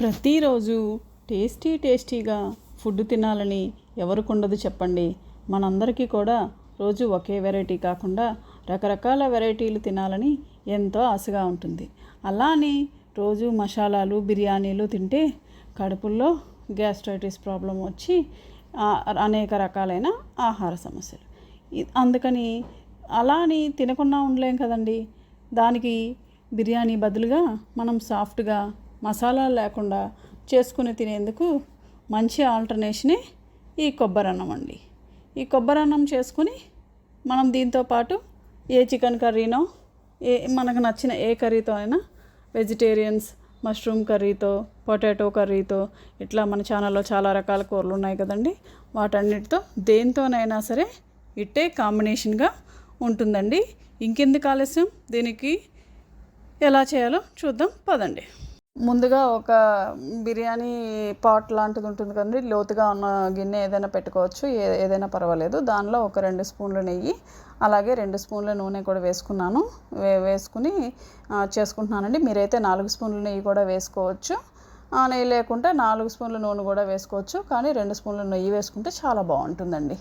ప్రతిరోజు టేస్టీ టేస్టీగా ఫుడ్ తినాలని ఎవరికి ఉండదు చెప్పండి. మనందరికీ కూడా రోజు ఒకే వెరైటీ కాకుండా రకరకాల వెరైటీలు తినాలని ఎంతో ఆశగా ఉంటుంది. అలా అని రోజు మసాలాలు బిర్యానీలు తింటే కడుపుల్లో గ్యాస్ట్రైటిస్ ప్రాబ్లం వచ్చి అనేక రకాలైన ఆహార సమస్యలు. అందుకని అలా అని తినకుండా ఉండలేం కదండి. దానికి బిర్యానీ బదులుగా మనం సాఫ్ట్గా మసాలా లేకుండా చేసుకుని తినేందుకు మంచి ఆల్టర్నేషనే ఈ కొబ్బరి అన్నం అండి. ఈ కొబ్బరి అన్నం చేసుకుని మనం దీంతో పాటు ఏ చికెన్ కర్రీనో ఏ మనకు నచ్చిన ఏ కర్రీతో అయినా వెజిటేరియన్స్ మష్రూమ్ కర్రీతో పొటాటో కర్రీతో ఇట్లా మన ఛానల్లో చాలా రకాల కూరలు ఉన్నాయి కదండి. వాటన్నిటితో దేంతోనైనా సరే ఇట్టే కాంబినేషన్గా ఉంటుందండి. ఇంకెందుకు ఆలస్యం? దీనికి ఎలా చేయాలో చూద్దాం. పదండి. ముందుగా ఒక బిర్యానీ పాట్ లాంటిది ఉంటుంది కదండి లోతుగా ఉన్న గిన్నె ఏదైనా పెట్టుకోవచ్చు ఏ ఏదైనా పర్వాలేదు. దానిలో ఒక రెండు స్పూన్ల నెయ్యి అలాగే రెండు స్పూన్ల నూనె కూడా వేసుకున్నాను. వే వేసుకుని చేసుకుంటున్నానండి. మీరైతే నాలుగు స్పూన్ల నెయ్యి కూడా వేసుకోవచ్చు. నెయ్యి లేకుంటే నాలుగు స్పూన్ల నూనె కూడా వేసుకోవచ్చు కానీ రెండు స్పూన్ల నెయ్యి వేసుకుంటే చాలా బాగుంటుందండి.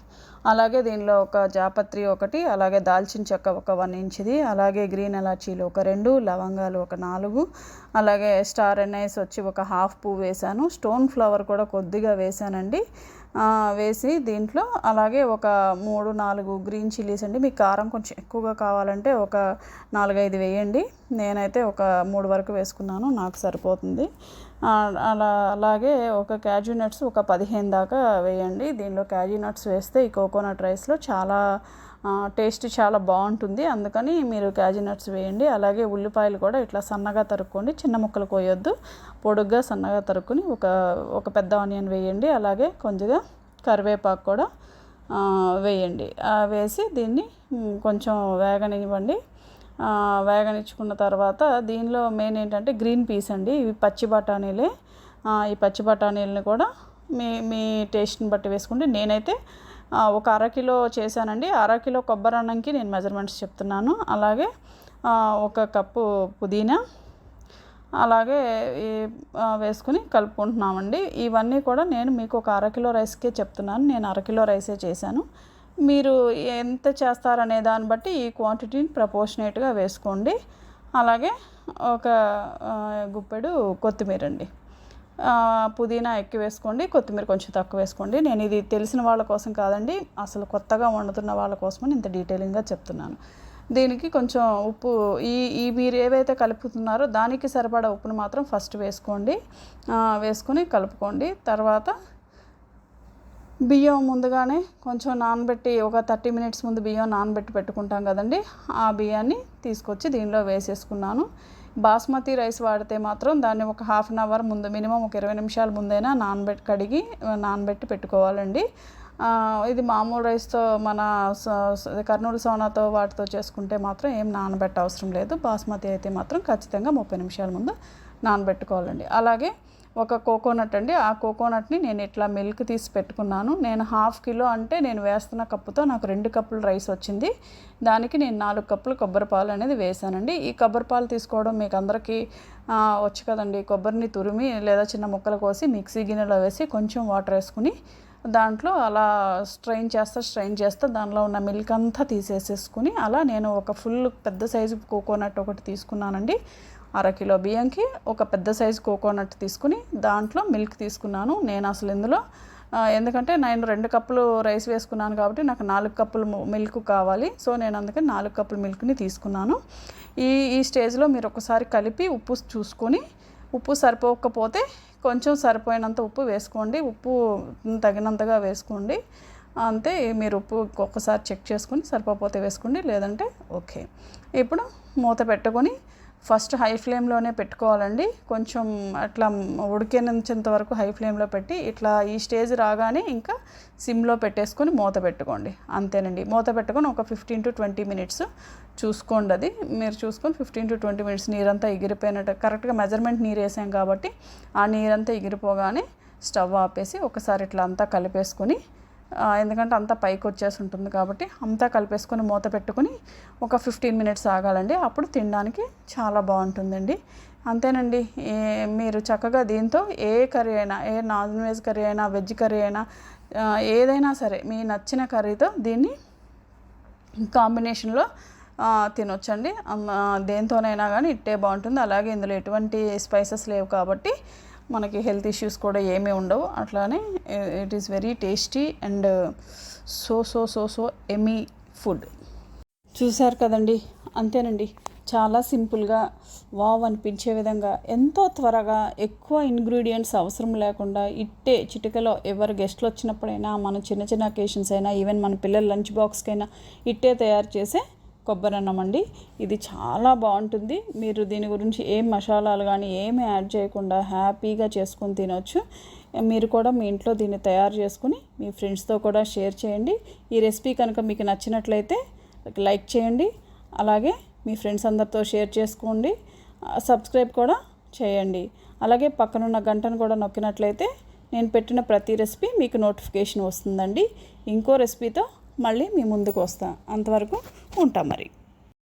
అలాగే దీనిలో ఒక జాపత్రి ఒకటి అలాగే దాల్చిన చెక్క ఒక వన్ ఇంచ్ది అలాగే గ్రీన్ ఎలాచీలు ఒక రెండు లవంగాలు ఒక నాలుగు అలాగే స్టార్ ఎన్ఐస్ వచ్చి ఒక హాఫ్ పువ్వు వేశాను. స్టోన్ ఫ్లవర్ కూడా కొద్దిగా వేసానండి వేసి దీంట్లో అలాగే ఒక మూడు నాలుగు గ్రీన్ చిల్లీస్ అండి. మీకు కారం కొంచెం ఎక్కువగా కావాలంటే ఒక నాలుగైదు వేయండి. నేనైతే ఒక మూడు వరకు వేసుకున్నాను నాకు సరిపోతుంది. అలా అలాగే ఒక క్యాజూ నట్స్ ఒక పదిహేను దాకా వేయండి. దీనిలో క్యాజూ నట్స్ వేస్తే ఈ కోకోనట్ రైస్లో చాలా టేస్ట్ చాలా బాగుంటుంది. అందుకని మీరు క్యాజినట్స్ వేయండి. అలాగే ఉల్లిపాయలు కూడా ఇట్లా సన్నగా తరుక్కోండి. చిన్న ముక్కలు కోయొద్దు. పొడుగ్గా సన్నగా తరుక్కుని ఒక ఒక పెద్ద ఆనియన్ వేయండి. అలాగే కొంచెంగా కరివేపాకు కూడా వేయండి. వేసి దీన్ని కొంచెం వేగనివ్వండి. వేగనిచ్చుకున్న తర్వాత దీనిలో మెయిన్ ఏంటంటే గ్రీన్ పీస్ అండి. ఇవి పచ్చి బఠానీలే. ఈ పచ్చి బఠానీలని కూడా మీ మీ టేస్ట్ని బట్టి వేసుకుంటే నేనైతే ఒక అరకిలో చేశానండి. అరకిలో కొబ్బరి అన్నంకి నేను మెజర్మెంట్స్ చెప్తున్నాను. అలాగే ఒక కప్పు పుదీనా అలాగే వేసుకుని కలుపుకుంటున్నామండి. ఇవన్నీ కూడా నేను మీకు ఒక అరకిలో రైస్కే చెప్తున్నాను. నేను అరకిలో రైసే చేశాను. మీరు ఎంత చేస్తారనే దాన్ని బట్టి ఈ క్వాంటిటీని ప్రపోర్షనేట్గా వేసుకోండి. అలాగే ఒక గుప్పెడు కొత్తిమీర అండి పుదీనా ఎక్కువ వేసుకోండి కొత్తిమీర కొంచెం తక్కువ వేసుకోండి. నేను ఇది తెలిసిన వాళ్ళ కోసం కాదండి అసలు కొత్తగా వండుతున్న వాళ్ళ కోసమని ఇంత డీటెయిలింగ్గా చెప్తున్నాను. దీనికి కొంచెం ఉప్పు ఈ ఈ మీరు ఏవైతే కలుపుతున్నారో దానికి సరిపడా ఉప్పును మాత్రం ఫస్ట్ వేసుకోండి. వేసుకుని కలుపుకోండి. తర్వాత బియ్యం ముందుగానే కొంచెం నానబెట్టి ఒక థర్టీ మినిట్స్ ముందు బియ్యం నానబెట్టి పెట్టుకుంటాం కదండి ఆ బియ్యాన్ని తీసుకొచ్చి దీనిలో వేసేసుకున్నాను. బాస్మతి రైస్ వాడితే మాత్రం దాన్ని ఒక హాఫ్ అన్ అవర్ ముందు మినిమం ఒక ఇరవై నిమిషాల ముందైనా నానబెట్టి కడిగి నానబెట్టి పెట్టుకోవాలండి. ఇది మామూలు రైస్తో మన కర్నూలు సోనాతో వాటితో చేసుకుంటే మాత్రం ఏం నానబెట్ట అవసరం లేదు. బాస్మతి అయితే మాత్రం ఖచ్చితంగా ముప్పై నిమిషాల ముందు నానబెట్టుకోవాలండి. అలాగే ఒక కోకోనట్ అండి. ఆ కోకోనట్ని నేను ఇట్లా మిల్క్ తీసి పెట్టుకున్నాను. నేను హాఫ్ కిలో అంటే నేను వేస్తున్న కప్పుతో నాకు రెండు కప్పులు రైస్ వచ్చింది. దానికి నేను నాలుగు కప్పులు కొబ్బరి పాలు అనేది వేసానండి ఈ కొబ్బరి పాలు తీసుకోవడం మీకు అందరికీ వచ్చు కదండి. కొబ్బరిని తురిమి లేదా చిన్న ముక్కలు కోసి మిక్సీ గిన్నెలో వేసి కొంచెం వాటర్ వేసుకుని దాంట్లో అలా స్ట్రెయిన్ చేస్తా స్ట్రెయిన్ చేస్తా దానిలో ఉన్న మిల్క్ అంతా తీసేసేసుకుని అలా నేను ఒక ఫుల్ పెద్ద సైజు కోకోనట్ ఒకటి తీసుకున్నానండి. అరకిలో బియ్యంకి ఒక పెద్ద సైజు కోకోనట్ తీసుకుని దాంట్లో మిల్క్ తీసుకున్నాను. నేను అసలు ఇందులో ఎందుకంటే నేను రెండు కప్పులు రైస్ వేసుకున్నాను కాబట్టి నాకు నాలుగు కప్పులు మిల్క్ కావాలి. సో నేను అందుకని నాలుగు కప్పులు మిల్క్ని తీసుకున్నాను. ఈ ఈ స్టేజ్లో మీరు ఒకసారి కలిపి ఉప్పు చూసుకొని ఉప్పు సరిపోకపోతే కొంచెం సరిపోయినంత ఉప్పు వేసుకోండి. ఉప్పు తగినంతగా వేసుకోండి. అంతే మీరు ఉప్పు ఒక్కసారి చెక్ చేసుకొని సరిపోతే వేసుకోండి. లేదంటే ఓకే. ఇప్పుడు మూత పెట్టుకొని ఫస్ట్ హై ఫ్లేమ్లోనే పెట్టుకోవాలండి. కొంచెం అట్లా ఉడికినంత వరకు హై ఫ్లేమ్లో పెట్టి ఇట్లా ఈ స్టేజ్ రాగానే ఇంకా సిమ్లో పెట్టేసుకొని మూత పెట్టుకోండి. అంతేనండి. మూత పెట్టుకొని ఒక ఫిఫ్టీన్ టు ట్వంటీ మినిట్స్ చూసుకోండి అది. మీరు చూసుకొని ఫిఫ్టీన్ టు ట్వంటీ మినిట్స్ నీరంతా ఎగిరిపోయినట్టు కరెక్ట్గా మెజర్మెంట్ నీరు వేసాం కాబట్టి ఆ నీరంతా ఎగిరిపోగానే స్టవ్ ఆపేసి ఒకసారి ఇట్లా అంతా కలిపేసుకొని ఎందుకంటే అంతా పైకి వచ్చేసి ఉంటుంది కాబట్టి అంతా కలిపేసుకొని మూత పెట్టుకొని ఒక ఫిఫ్టీన్ మినిట్స్ ఆగాలండి. అప్పుడు తినడానికి చాలా బాగుంటుందండి. అంతేనండి ఏ- మీరు చక్కగా దీంతో ఏ కర్రీ అయినా ఏ నాన్ వెజ్ కర్రీ అయినా వెజ్ కర్రీ అయినా ఏదైనా సరే మీ నచ్చిన కర్రీతో దీన్ని కాంబినేషన్లో తినొచ్చండి. దేంతోనైనా కానీ ఇట్టే బాగుంటుంది. అలాగే ఇందులో ఎటువంటి స్పైసెస్ లేవు కాబట్టి మనకి హెల్త్ ఇష్యూస్ కూడా ఏమీ ఉండవు. అట్లానే it is very tasty and so so so so yummy food. చూశారు కదండి? అంతేనండి. చాలా సింపుల్గా వావ్ అనిపించే విధంగా ఎంతో త్వరగా ఎక్కువ ఇంగ్రీడియంట్స్ అవసరం లేకుండా ఇట్టే చిటికలో ఎవరు గెస్ట్లు వచ్చినప్పుడైనా మన చిన్న చిన్న అకేషన్స్ అయినా ఈవెన్ మన పిల్లల లంచ్ బాక్స్కైనా ఇట్టే తయారు చేసే కొబ్బరి అన్నం అండి. ఇది చాలా బాగుంటుంది. మీరు దీని గురించి ఏం మసాలాలు కానీ ఏమి యాడ్ చేయకుండా హ్యాపీగా చేసుకొని తినొచ్చు. మీరు కూడా మీ ఇంట్లో దీన్ని తయారు చేసుకుని మీ ఫ్రెండ్స్తో కూడా షేర్ చేయండి. ఈ రెసిపీ కనుక మీకు నచ్చినట్లయితే లైక్ చేయండి. అలాగే మీ ఫ్రెండ్స్ అందరితో షేర్ చేసుకోండి. సబ్స్క్రైబ్ కూడా చేయండి. అలాగే పక్కనున్న గంటను కూడా నొక్కినట్లయితే నేను పెట్టిన ప్రతి రెసిపీ మీకు నోటిఫికేషన్ వస్తుందండి. ఇంకో రెసిపీతో మళ్ళీ మీ ముందుకు వస్తా. అంతవరకు ఉంటాం మరి.